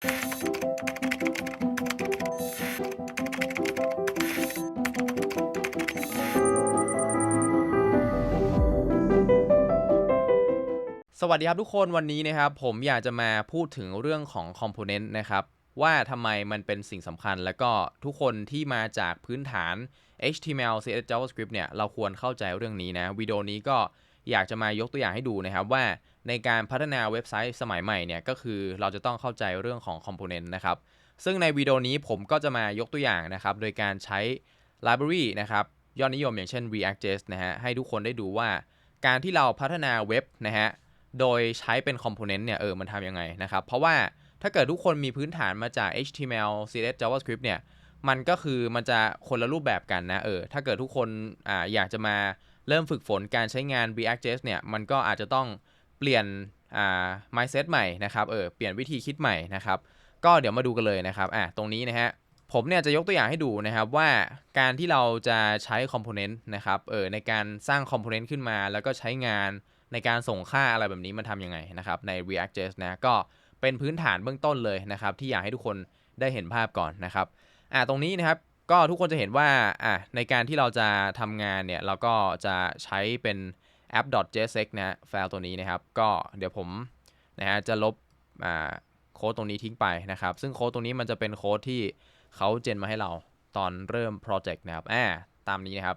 สวัสดีครับทุกคนวันนี้นะครับผมอยากจะมาพูดถึงเรื่องของคอมโพเนนต์นะครับว่าทำไมมันเป็นสิ่งสำคัญแล้วก็ทุกคนที่มาจากพื้นฐาน HTML CSS JavaScript เนี่ยเราควรเข้าใจเรื่องนี้นะวิดีโอนี้ก็ อยากจะมายกตัวอย่างให้ดูนะครับว่าในการพัฒนาเว็บไซต์สมัยใหม่เนี่ยก็คือเราจะต้องเข้าใจเรื่องของคอมโพเนนต์นะครับ ซึ่งในวิดีโอนี้ผมก็จะมายกตัวอย่างนะครับ โดยการใช้ library นะครับยอดนิยมอย่างเช่น React.js นะฮะให้ทุกคนได้ดูว่าการที่เราพัฒนาเว็บนะฮะโดยใช้เป็นคอมโพเนนต์เนี่ยเออมันทำยังไงนะครับ เพราะว่าถ้าเกิดทุกคนมีพื้นฐานมาจาก HTML CSS JavaScript เนี่ยมันก็คือมันจะคนละรูปแบบกันนะเออถ้าเกิดทุกคนอ่าอยากจะมา เริ่มฝึกฝนการใช้งาน React.js เนี่ย มันก็อาจจะต้องเปลี่ยนอ่า mindset ใหม่นะครับ เออ เปลี่ยนวิธีคิดใหม่นะครับ ก็เดี๋ยวมาดูกันเลยนะครับ อะ ตรงนี้นะฮะ ผมเนี่ยจะยกตัวอย่างให้ดูนะครับว่าการที่เราจะใช้คอมโพเนนต์นะครับ เออ ในการสร้างคอมโพเนนต์ขึ้นมา แล้วก็ใช้งานในการส่งค่าอะไรแบบนี้มันทำยังไงนะครับใน React.js นะ ก็เป็นพื้นฐานเบื้องต้นเลยนะครับที่อยากให้ทุกคนได้เห็นภาพก่อนนะครับ อ่า ตรงนี้นะครับ ก็ทุกคนจะเห็นว่าอ่าในการที่เราจะทำงานเนี่ย เราก็จะใช้เป็น app.jsx นะไฟล์ตัวนี้นะครับ ก็เดี๋ยวผมนะฮะจะลบอ่าโค้ดตรงนี้ทิ้งไปนะครับ ซึ่งโค้ดตรงนี้มันจะเป็นโค้ดที่เขาเจนมาให้เราตอนเริ่มโปรเจกต์นะครับอ่าตามนี้นะครับ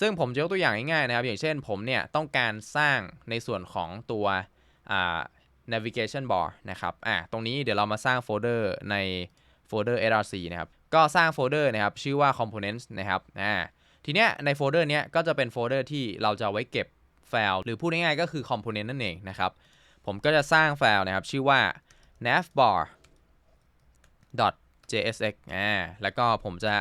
ซึ่งผมจะยกตัวอย่างง่ายๆนะครับ อย่างเช่นผมเนี่ยต้องการสร้างในส่วนของตัวอ่า navigation bar นะครับอ่าตรงนี้เดี๋ยวเรามาสร้างโฟลเดอร์ในโฟลเดอร์ src นะครับ ก็สร้างโฟลเดอร์นะครับชื่อว่า components นะครับอ่าทีเนี้ยในโฟลเดอร์เนี้ยก็จะเป็นโฟลเดอร์ที่เราจะไว้เก็บไฟล์หรือพูดง่ายๆก็คือ component นั่นเองนะครับผมก็จะสร้างไฟล์นะครับชื่อว่า navbar .jsx อ่าแล้วก็ผมจะ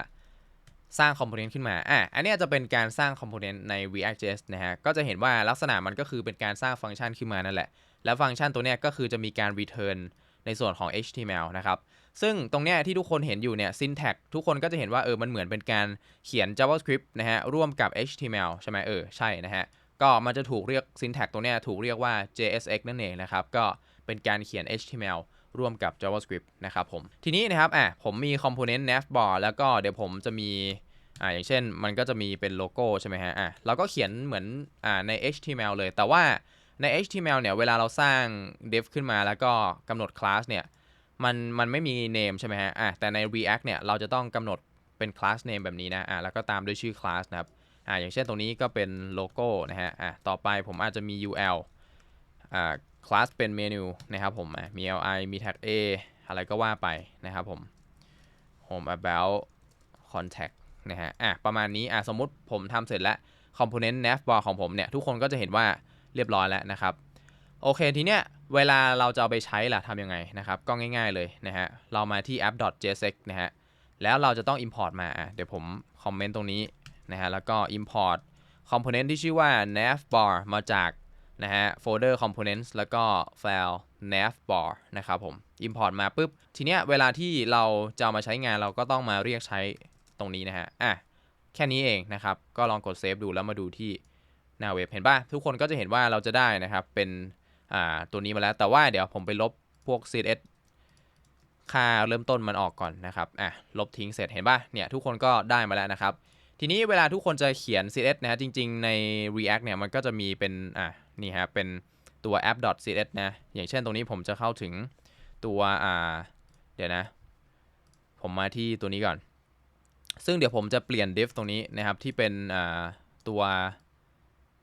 สร้างคอมโพเนนต์ขึ้นมา อะ อันนี้จะเป็นการสร้างคอมโพเนนต์ใน React.js นะฮะ ก็จะเห็นว่าลักษณะมันก็คือเป็นการสร้างฟังก์ชันขึ้นมานั่นแหละ แล้วฟังก์ชันตัวเนี้ยก็คือจะมีการ return ในส่วนของ HTML นะครับ ซึ่งตรงเนี้ยที่ทุกคนเห็นอยู่เนี่ย syntax ทุกคนก็จะเห็นว่าเออมันเหมือนเป็นการเขียน JavaScript นะฮะร่วมกับ HTML ใช่ไหมเออใช่นะฮะก็มันจะถูกเรียก syntax ตัวเนี้ยถูกเรียกว่า JSX นั่นเองนะครับก็เป็นการเขียน HTML ร่วมกับ JavaScript นะครับผม ทีนี้นะครับอะผมมี component navbar แล้วก็เดี๋ยวผมจะมีอ่าอย่างเช่นมันก็จะมีเป็นโลโก้ใช่ไหมฮะอะเราก็เขียนเหมือนอ่าใน HTML เลย แต่ว่าใน HTML เนี่ยเวลาเราสร้าง div ขึ้นมาแล้วก็กำหนด class เนี่ย มันมันไม่มี name ใช่ไหมฮะอะแต่ใน React เนี่ยเราจะต้องกำหนดเป็น class name แบบนี้นะอะแล้วก็ตามด้วยชื่อ class นะครับอ่าอย่างเช่นตรงนี้ก็เป็นโลโก้นะฮะอะต่อไปผมอาจจะมี UL อ่า class เป็นเมนูนะครับผมอะมี li มี tag a อะไรก็ว่าไปนะครับผม home about contact นะฮะอะประมาณนี้อะสมมุติผมทำเสร็จแล้ว component navbar ของผมเนี่ย ทุกคนก็จะเห็นว่าเรียบร้อยแล้วนะครับ โอเคทีเนี้ยเวลาเราจะเอาไปใช้ล่ะทำยังไงนะครับ ก็ง่ายๆเลยนะฮะ เรามาที่ app.jsx นะฮะ แล้วเราจะต้อง import มา เดี๋ยวผมคอมเมนต์ตรงนี้นะฮะ แล้วก็ import component ที่ชื่อว่า navbar มาจากนะฮะ folder components แล้วก็ไฟล์ navbar นะครับผม import มาปุ๊บ ทีเนี้ยเวลาที่เราจะามาใช้งานเราก็ต้องมาเรียกใช้ตรงนี้นะฮะ อะ แค่นี้เองนะครับ ก็ลองกดเซฟดูแล้วมาดูที่หน้าเว็บ เห็นป่ะ ทุกคนก็จะเห็นว่าเราจะได้นะครับ เป็น อ่าตัวนี้มาแล้วแต่ว่าเดี๋ยวผมไปลบพวก CSS ค่าเริ่มต้นมันออกก่อนนะครับอะลบทิ้งเสร็จเห็นป่ะเนี่ยทุกคนก็ได้มาแล้วนะครับทีนี้เวลาทุกคนจะเขียน CSS นะฮะจริง ๆ ใน React เนี่ยมันก็จะมีเป็นอะนี่ฮะเป็นตัว app.css นะอย่างเช่นตรงนี้ผมจะเข้าถึงตัวอ่าเดี๋ยวนะ ผมมาที่ตัวนี้ก่อน ซึ่งเดี๋ยวผมจะเปลี่ยน div ตรงนี้นะครับที่เป็นอ่าตัว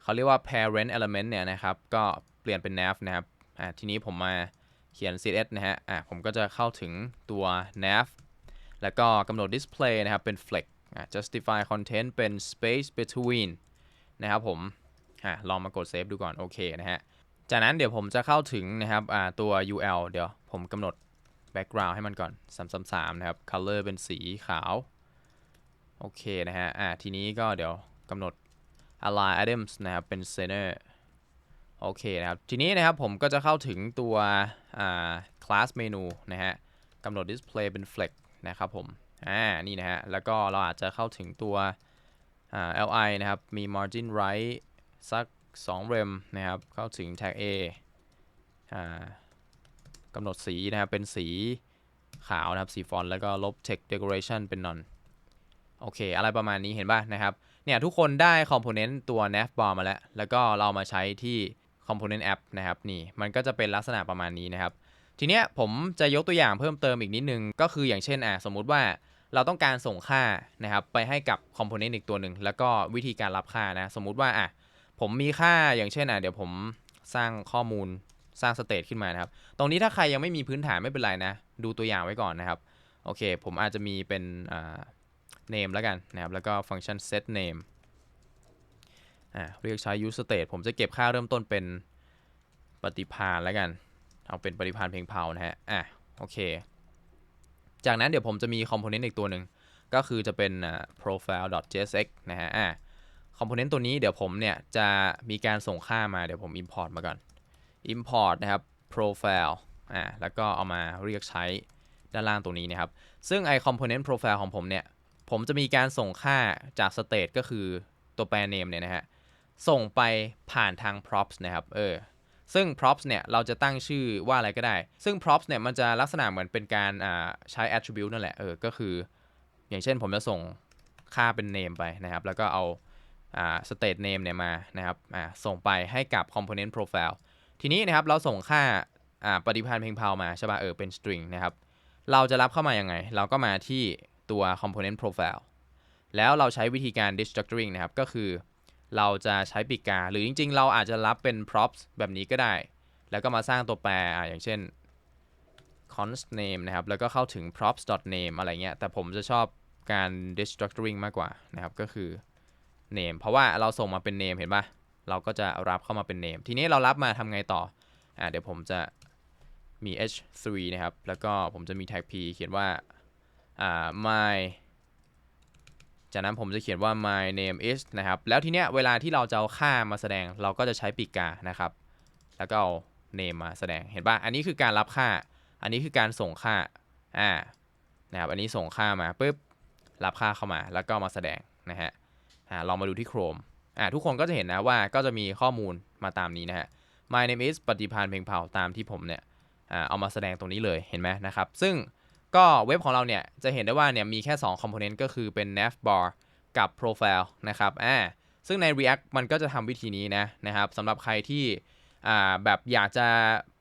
เขาเรียกว่า parent element เนี่ยนะครับก็เปลี่ยนเป็น nav นะครับอ่าทีนี้ผมมาเขียน css นะฮะอ่าผมก็จะเข้าถึงตัว nav แล้วก็กำหนด display นะครับ เป็น flex อ่า justify content เป็น space between นะครับผมอะลองมากดเซฟดูก่อน โอเคนะฮะ จากนั้นเดี๋ยวผมจะเข้าถึงนะครับอ่าตัว UL เดี๋ยวผมกำหนด background ให้มันก่อน 333 นะครับ color เป็นสีขาว โอเคนะฮะ อ่า ทีนี้ก็เดี๋ยวกำหนด align items นะครับ เป็น center โอเคนะครับ ทีนี้นะครับผมก็จะเข้าถึงตัวอ่า class menu นะฮะกำหนด display เป็น flex นะครับผม อ่า นี่นะฮะ แล้วก็เราอาจจะเข้าถึงตัว li นะครับ มี margin right สัก2 rem นะครับ เข้าถึง tag a อ่ากำหนดสีนะครับ เป็นสีขาวนะครับ สีฟอนต์ แล้วก็ลบ text decoration เป็น none โอเค อะไรประมาณนี้เห็นป่ะนะครับ เนี่ย ทุกคนได้ component ตัว navbar มาแล้ว แล้วก็เรามาใช้ที่ component app นะครับนี่มันก็จะเป็นลักษณะประมาณนี้นะครับ ทีเนี้ยผมจะยกตัวอย่างเพิ่มเติมอีกนิดนึง ก็คืออย่างเช่นอะสมมุติว่าเราต้องการส่งค่านะครับไปให้กับ component อีกตัวหนึ่งแล้วก็วิธีการรับค่านะสมมุติว่าอะผมมีค่าอย่างเช่นอะเดี๋ยวผมสร้างข้อมูลสร้างสเตทขึ้นมานะครับ ตรงนี้ถ้าใครยังไม่มีพื้นฐานไม่เป็นไรนะ ดูตัวอย่างไว้ก่อนนะครับ โอเค ผมอาจจะมีเป็นอ่า name แล้วกันนะครับ แล้วก็ฟังก์ชัน set name อ่าเรียกใช้ use state ผมจะเก็บค่าเริ่มต้นเป็นปฏิพานแล้วกัน เอาเป็นปฏิพานเพลงเผานะฮะ อะโอเค จากนั้นเดี๋ยวผมจะมี component อีกตัวหนึ่ง ก็คือจะเป็น profile.jsx นะฮะ อะ component ตัวนี้เดี๋ยวผมเนี่ยจะมีการส่งค่ามาเดี๋ยวผม import มาก่อน import นะครับ profile อ่าแล้วก็เอามาเรียกใช้ด้านล่างตรงนี้นะครับ ซึ่งไอ component profile ของผมเนี่ย ผมจะมีการส่งค่าจาก state ก็คือตัวแปร name เนี่ยนะฮะ ส่งไปผ่านทาง props นะครับ เออ ซึ่ง props เนี่ย เราจะตั้งชื่อว่าอะไรก็ได้ ซึ่ง props เนี่ย มันจะลักษณะเหมือนเป็นการใช้ attribute นั่นแหละ เออ ก็คือ อย่างเช่นผมจะส่งค่าเป็น name ไปนะครับ แล้วก็เอาอา state name เนี่ยมานะครับอ่าส่งไปให้กับ component profile ทีนี้นะครับ เราส่งค่าาปฏิพันธ์เพลงเพามาใช่ป่ะ เออ เป็น string นะครับ เราจะรับเข้ามาอยังไง เราก็มาที่ตัว component profile แล้วเราใช้วิธีการ destructuring นะครับ ก็คือ เราจะใช้ปีกกา หรือจริง ๆ เราอาจจะรับเป็น props แบบนี้ก็ได้ แล้วก็มาสร้างตัวแปรอ่าอย่างเช่น const name นะครับ แล้วก็เข้าถึง props name อะไรเงี้ย แต่ผมจะชอบการ destructuring มากกว่านะครับ ก็คือ name เพราะว่าเราส่งมาเป็น name เห็นปะเราก็จะรับเข้ามาเป็น name ทีนี้เรารับมาทำไงต่อ อ่าเดี๋ยวผมจะมี h3 นะครับ แล้วก็ผมจะมี tag p เขียนว่า อ่า my จากนั้นผมจะเขียนว่า my name is นะครับ แล้วทีเนี้ยเวลาที่เราจะเอาค่ามาแสดงเราก็จะใช้ปีกกานะครับ แล้วก็เอา name มาแสดง เห็นป่ะ อันนี้คือการรับค่า อันนี้คือการส่งค่า อ่า นะครับ อันนี้ส่งค่ามาปุ๊บ รับค่าเข้ามา แล้วก็มาแสดงนะฮะ อ่า ลองมาดูที่ Chrome อ่า ทุกคนก็จะเห็นนะว่าก็จะมีข้อมูลมาตามนี้นะฮะ my name is ปฏิพานเพลงเผาตามที่ผมเนี่ย อ่า เอามาแสดงตรงนี้เลย เห็นไหมนะครับ ซึ่ง ก็เว็บของเราเนี่ยจะเห็นได้ว่าเนี่ยมีแค่2 component ก็คือเป็น navbar กับ profile นะครับอ่าซึ่งใน React มันก็จะทำวิธีนี้นะนะครับสำหรับใครที่อ่าแบบอยากจะ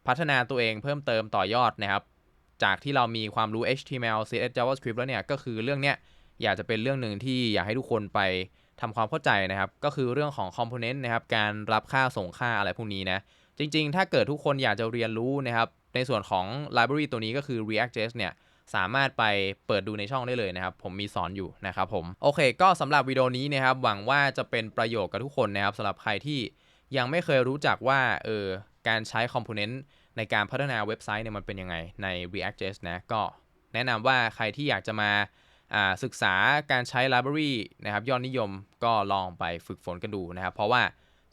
พัฒนาตัวเองเพิ่มเติมต่อยอดนะครับ จากที่เรามีความรู้ HTML CSS JavaScript แล้วเนี่ย ก็คือเรื่องเนี้ยอยากจะเป็นเรื่องหนึ่งที่อยากให้ทุกคนไปทำความเข้าใจนะครับ ก็คือเรื่องของ component นะครับ การรับค่าส่งค่าอะไรพวกนี้นะ จริง ๆ ถ้าเกิดทุกคนอยากจะเรียนรู้นะครับ ในส่วนของ library ตัวนี้ก็คือ React.js เนี่ย สามารถไปเปิดดูในช่องได้เลยนะครับ ผมมีสอนอยู่นะครับผมโอเค ก็สำหรับวิดีโอนี้นะครับ หวังว่าจะเป็นประโยชน์กับทุกคนนะครับสำหรับใครที่ยังไม่เคยรู้จักว่าเออการใช้ component ในการพัฒนาเว็บไซต์เนี่ยมันเป็นยังไงใน React.js นะก็แนะนำว่าใครที่อยากจะมาอ่าศึกษาการใช้ library นะครับยอดนิยมก็ลองไปฝึกฝนกันดูนะครับ เพราะว่า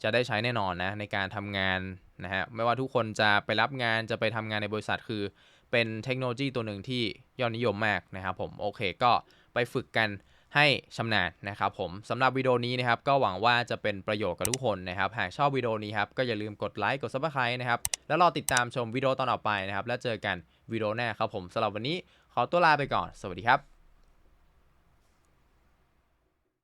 จะได้ใช้แน่นอนนะในการทำงานนะฮะไม่ว่าทุกคนจะไปรับงานจะไปทำงานในบริษัทคือ เป็นเทคโนโลยีตัวหนึ่งที่ยอดนิยมมากนะครับผมโอเคก็ไปฝึกกันให้ชำนาญนะครับผมสำหรับวิดีโอนี้นะครับก็หวังว่าจะเป็นประโยชน์กับทุกคนนะครับหากชอบวิดีโอนี้ครับก็อย่าลืมกดไลค์กดซับสไครต์นะครับแล้วรอติดตามชมวิดีโอตอนต่อไปนะครับแล้วเจอกันวิดีโอหน้าครับผมสำหรับวันนี้ขอตัวลาไปก่อน สวัสดีครับ